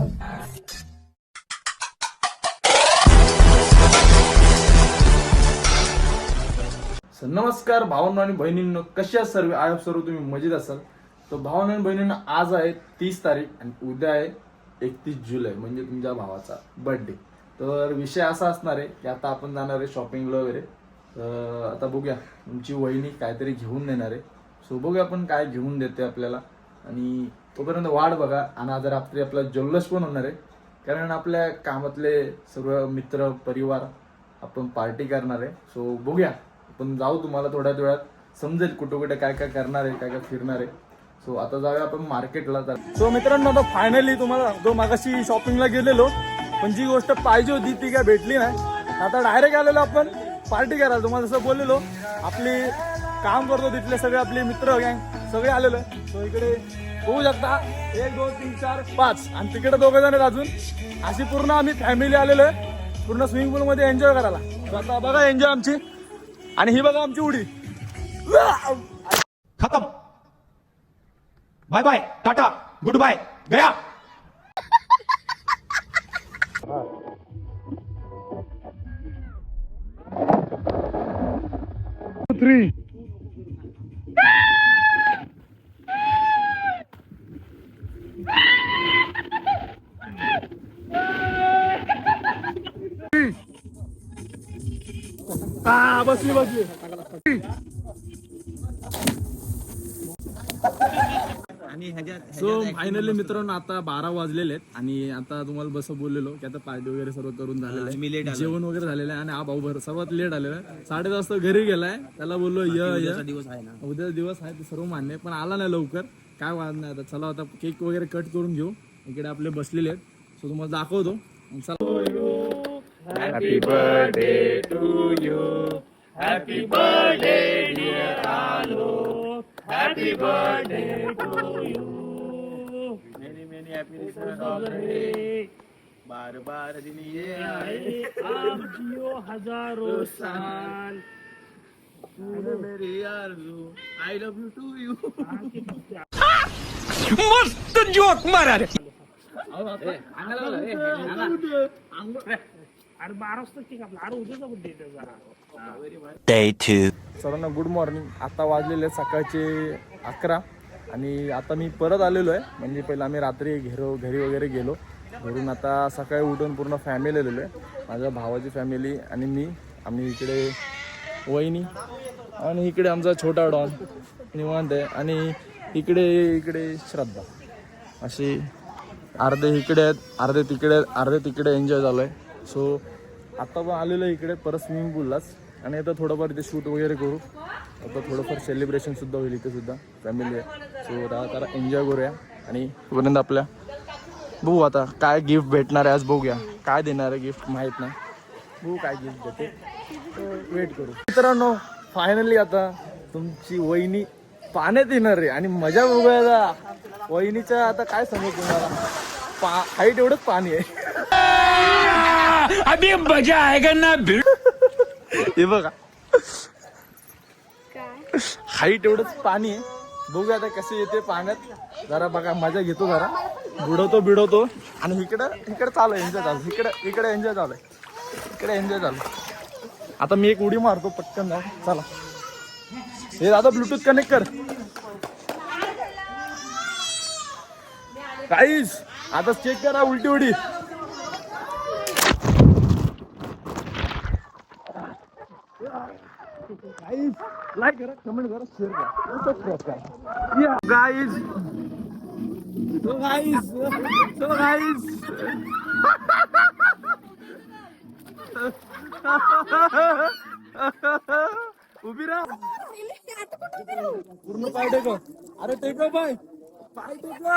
Sir नमस्कार भावांनो आणि बहिणींनो. कशा सर्व? आय सर्व तुम्ही मजेत असाल? तर भावांनो आणि बहिणींना आज आहे तीस तारीख आणि उद्या आहे एकतीस जुलै म्हणजे तुमच्या भावाचा बर्थडे तर विषय असा असणार आहे की आता आपण जाणार आहे शॉपिंगला वगैरे. तर आता बघूया तुमची वहिनी काहीतरी घेऊन देणार आहे. सो बघूया आपण काय घेऊन देते आपल्याला. आणि तोपर्यंत वाढ बघा. आणि आज रात्री आपला जल्लोष पण होणार आहे. कारण आपल्या कामातले सर्व मित्र परिवार आपण पार्टी करणार आहे. सो बघूया. आपण जाऊ तुम्हाला थोड्या वेळात. समजेल कुठं कुठे काय काय करणार आहे काय काय फिरणार आहे. सो आता जाऊया आपण मार्केटला तर. सो मित्रांनो आता फायनली तुम्हाला जो मागाशी शॉपिंगला गेलेलो पण जी गोष्ट पाहिजे होती ती काय भेटली नाही. आता डायरेक्ट आलेलो आपण पार्टी करायला. तुम्हाला जसं बोललेलो आपली काम करतो तिथले सगळे आपले मित्र गँग सगळे आलेलो सो इकडे बघू शकता? एक दोन तीन चार पाच. आणि तिकडे दोघे जण आहेत अजून. अशी पूर्ण आम्ही फॅमिली आलेलो आहे. पूर्ण स्विमिंग पूल मध्ये एन्जॉय करायला. आता बघा एन्जॉय आमची. आणि ही बघा आमची उडी. खत्म. Bye bye tata good bye गया हा बसली बसली सो फायनली मित्रांनो आता बारा वाजलेले आहेत आणि आता तुम्हाला बस बोललेलो की आता पार्टी वगैरे सर्व करून झालेलं आहे. जेवण वगैरे झालेलं आहे आणि हा भाऊ भर सर्वात लेट आलेला आहे. साडे वाजता घरी गेलाय. त्याला बोललो य दिवस आहे उद्या दिवस आहे ते सर्व मान्य पण आला नाही लवकर. काय वाद नाही आता. चला आता केक वगैरे कट करून घेऊ. इकडे आपले बसलेले आहेत. सो तुम्हाला दाखवतो. आणि चला हजारो साल मस्त जोक मारा रे अरे बारा वाजता ठीक आपला. अरे उद्याचा बड्डे जरा. Day two. सर्वांना गुड मॉर्निंग आता वाजलेले सकाळचे अकरा. आणि आता मी परत आलेलो आहे. म्हणजे पहिलं आम्ही रात्री घेरो घरी वगैरे गेलो. घरून आता सकाळी उठून पूर्ण फॅमिली आलेलो आहे. माझ्या भावाची फॅमिली आणि मी. आम्ही इकडे वहिनी. आणि इकडे आमचा छोटा डॉन. निवांत आहे. आणि इकडे इकडे श्रद्धा. अशी अर्धे इकडे आहेत अर्धे तिकडे आहेत अर्धे तिकडे एन्जॉय झालो आहे सो आता पण आलेलो आहे इकडे परत स्विमिंग पूललाच आणि आता थोडंफार इथे शूट वगैरे करू. आता थोडंफार सेलिब्रेशन सुद्धा होईल इथे सुद्धा फॅमिली आहे. सो आता जरा एन्जॉय करूया. आणि तोपर्यंत आपल्या बघू आता काय गिफ्ट भेटणार आहे आज बघूया. काय देणार आहे गिफ्ट माहीत नाही. बघू काय गिफ्ट देते. वेट करू. मित्रांनो फायनली आता तुमची वहिनी पाण्यात येणार आहे. आणि मजा बघूया आता. वहिनीच्या आता काय सांगू तुम्हाला? पा हाईट एवढंच पाणी आहे. अभी मजा आएगा ना भिड़ हे बघा. हाईट एवढंच पाणी आहे. बघूया आता कसे येते पाण्यात. जरा बघा मजा घेतो जरा. बुडवतो बिडवतो. आणि इकडं इकडे चालू एन्जॉय चालू. इकडे इकडे एन्जॉय चालू इकडे एन्जॉय चालू आता मी एक उडी मारतो पटकन जाऊ चला. हे दादा ब्लूटूथ कनेक्ट कर. काहीच आता चेक करा उलटी उडी. गाईज लाईक करा कमेंट करा शेअर करा. सबस्क्राईब करा. या guys so guys so guys उभी राहा. पूर्ण पाय टेको अरे टेको पाय पाय टेको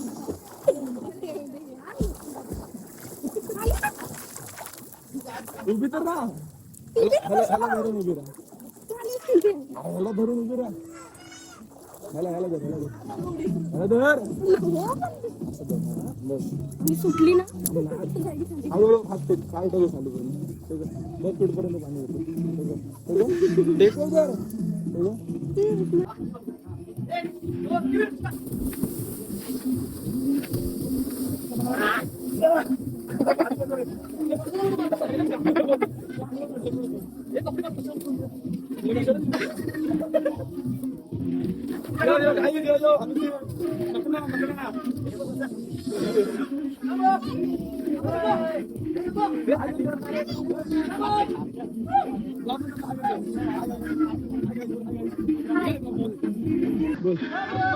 उभी तर राहा ह्याला ह्याला धरून उभी राहा ह्याला धरून उभी राहा ह्याला ह्याला धर ह्याला धर ह्याला धर असं धर. हा, बस. मी सुटली ना बोल, हात- हळूहळू हात टेक काय टाकू चालू करून बस कुठपर्यंत पाणी येतं टेकव जर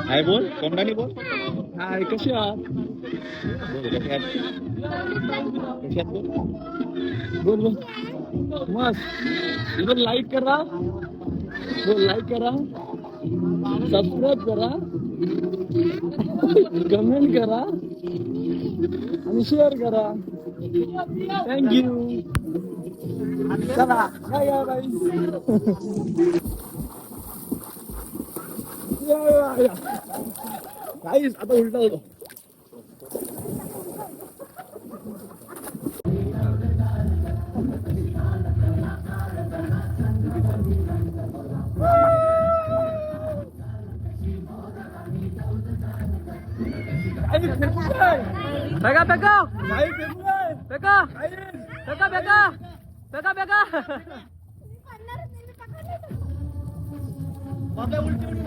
हाय बोल कोंडाने बोल. हाय कशी आहात? बोल कशी आहात? कशी आहात बोल? बोल बोल. मस्त. इधर लाईक करा. बोल लाईक करा. सबस्क्राईब करा. कमेंट करा आणि शेअर करा थँक्यू चला बाय बाय या या या काहीच आता उलटा होतो Pega, pega. Pega. Pega, pega. Pega, pega. Pakai ulti ulti?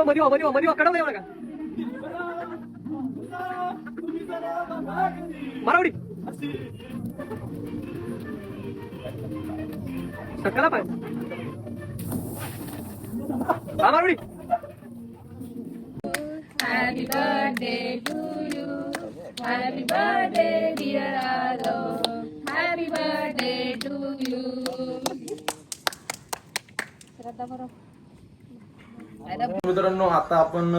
ಮದುವೆ ಮದುವೆ ಮದುವೆ ಮದುವೆ ಕಡವೆ ಒಳಗ ಮರವಡಿ ಸಕ್ಕಲಪ್ಪ Happy birthday to you. Happy birthday, dear Ado. Happy birthday to you. मित्रांनो आता आपण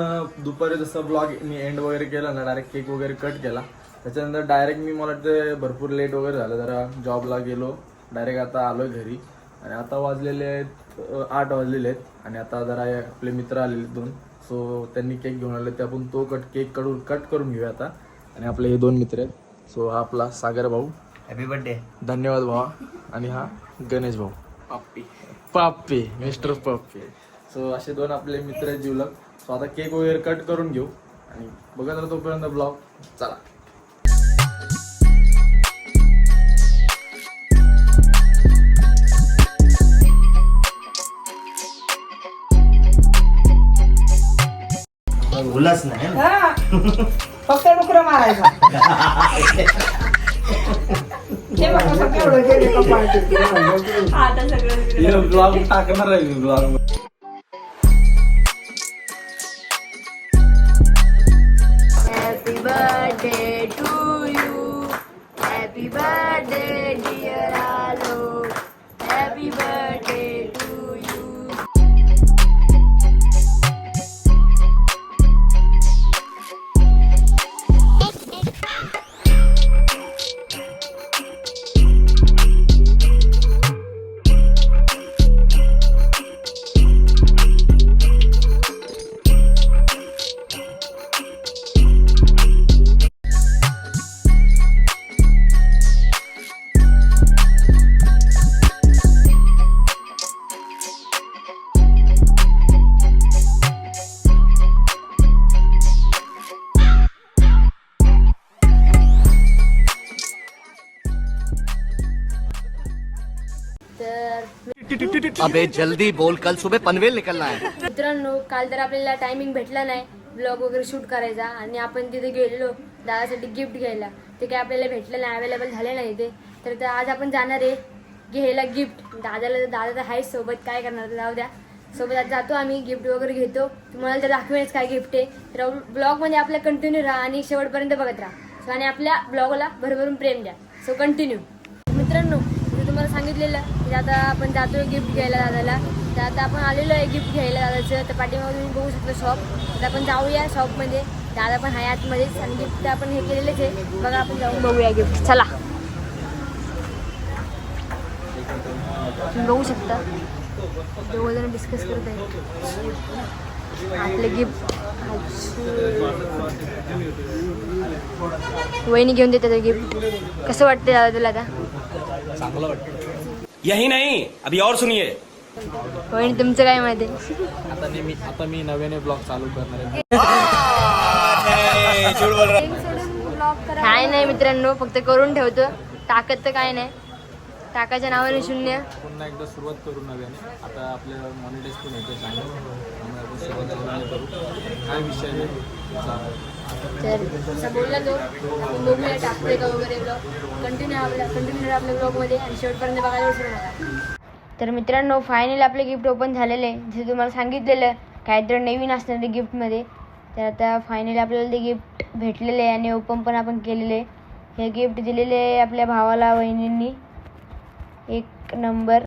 दुपारी जसं ब्लॉग मी एंड वगैरे केला ना डायरेक्ट केक वगैरे कट केला. त्याच्यानंतर डायरेक्ट मी मला वाटतं भरपूर लेट वगैरे झालं. जरा जॉबला गेलो. डायरेक्ट आता आलोय घरी. आणि आता वाजलेले आहेत आठ वाजलेले आहेत. आणि आता जरा आपले मित्र आलेले आहेत दोन. सो त्यांनी केक घेऊन आले. ते आपण तो कट केककडून कट करून घेऊया आता. आणि आपले हे दोन मित्र आहेत. सो हा आपला सागर भाऊ. हॅपी बर्थडे धन्यवाद भावा. आणि हा गणेश भाऊ. पाप्पी. पाप्पी मिस्टर पाप्पी. सो असे दोन आपले मित्र आहेत जीवलग. सो आता केक वगैरे कट करून घेऊ. आणि बघत राहा तोपर्यंत ब्लॉग चला. उलाच नाही फक्त डुकरं मारायचा. हे बघा केले. ब्लॉग टाकणार आहे ब्लॉग Happy birthday, अबे जल्दी बोल कल सुबह पनवेल निकलना है। मित्रांनो काल तर आपल्याला टायमिंग भेटला नाही. ब्लॉग वगैरे शूट करायचा आणि आपण तिथे गेलेलो दादासाठी गिफ्ट घ्यायला. ते काय आपल्याला भेटलं नाही अवेलेबल झाले नाही ते. तर आज आपण जाणार आहे घ्यायला गिफ्ट दादाला दादा तर आहेच सोबत काय करणार जाऊ द्या. सोबत आज जातो आम्ही गिफ्ट वगैरे घेतो. तुम्हाला तर दाखवेच काय गिफ्ट आहे. तर ब्लॉगमध्ये आपल्या कंटिन्यू राहा आणि शेवटपर्यंत बघत राहा. सो आणि आपल्या ब्लॉगला भरभरून प्रेम द्या. सो कंटिन्यू मला सांगितलेलं की आता आपण जातोय गिफ्ट घ्यायला दादाला. तर आता आपण आलेलो आहे गिफ्ट घ्यायला दादाचं. तर पाठीमागून तुम्ही बघू शकतो शॉप तर आपण जाऊया शॉपमध्ये दादा पण आहे आतमध्येच आणि गिफ्ट आपण हे केलेलेच आहे. बघा आपण जाऊन बघूया गिफ्ट चला. तुम्ही बघू शकता. दोघं जण डिस्कस करत आहे आपले गिफ्ट वहिनी घेऊन देतात गिफ्ट कसं वाटतं दादा तुला आता? यही नहीं अभी और सुनिए. वहिनी तुमचं काय माहिती आहे? आता मी आता मी नव्याने ब्लॉग चालू करणार आहे. काय नाही मित्रांनो फक्त करून ठेवतो. टाकत तर काय नाही. टाकाच्या नावाने शून्य. पुन्हा एकदा सुरुवात करू नव्याने. आता आपल्याला मॉनिटाईज पण नव्याने करू. काय विषय चालेल. तर असं बोलला तो. आपण बघूया टाकतोय का वगैरे ब्लॉग कंटिन्यू आपल्या कंटिन्यू आपल्या ब्लॉगमध्ये आणि शेवटपर्यंत बघायला विसरू नका. तर मित्रांनो फायनल आपले गिफ्ट ओपन झालेले. आहे जसं तुम्हाला सांगितलेलं काहीतरी नवीन असणार आहे गिफ्टमध्ये तर आता फायनली आपल्याला ते गिफ्ट भेटलेले आहे आणि ओपन पण आपण केलेले हे गिफ्ट दिलेले आहे आपल्या भावाला वहिनींनी. एक नंबर